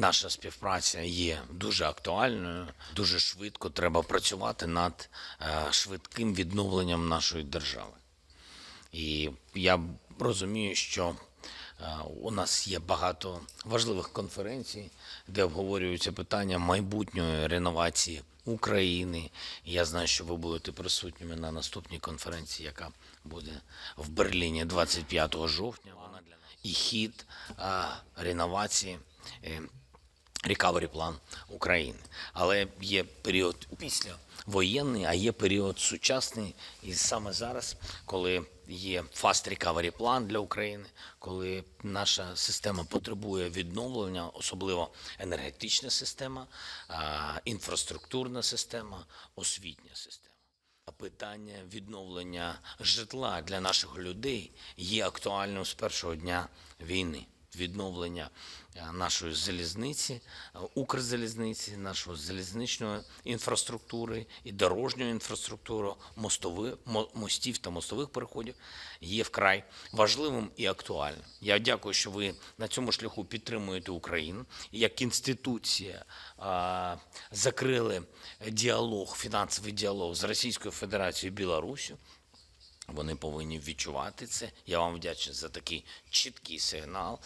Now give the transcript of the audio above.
наша співпраця є дуже актуальною. Дуже швидко треба працювати над е, швидким відновленням нашої держави. І я розумію, що е, у нас є багато важливих конференцій, де обговорюються питання майбутньої реновації України. Я знаю, що ви будете присутніми на наступній конференції, яка буде в Берліні 25 жовтня. Вона і хід е, реновації. Recovery план України. Але є період післявоєнний, а є період сучасний. І саме зараз, коли є Fast Recovery план для України, коли наша система потребує відновлення, особливо енергетична система, інфраструктурна система, освітня система. Питання відновлення житла для наших людей є актуальним з першого дня війни. Відновлення е, нашої залізниці, е, Укрзалізниці, нашої залізничної інфраструктури і дорожньої інфраструктури, мостови, мостів та мостових переходів є вкрай важливим і актуальним. Я дякую, що ви на цьому шляху підтримуєте Україну. Як інституція закрили діалог, фінансовий діалог з Російською Федерацією і Білоруссю. Вони повинні відчувати це. Я вам вдячний за такий чіткий сигнал.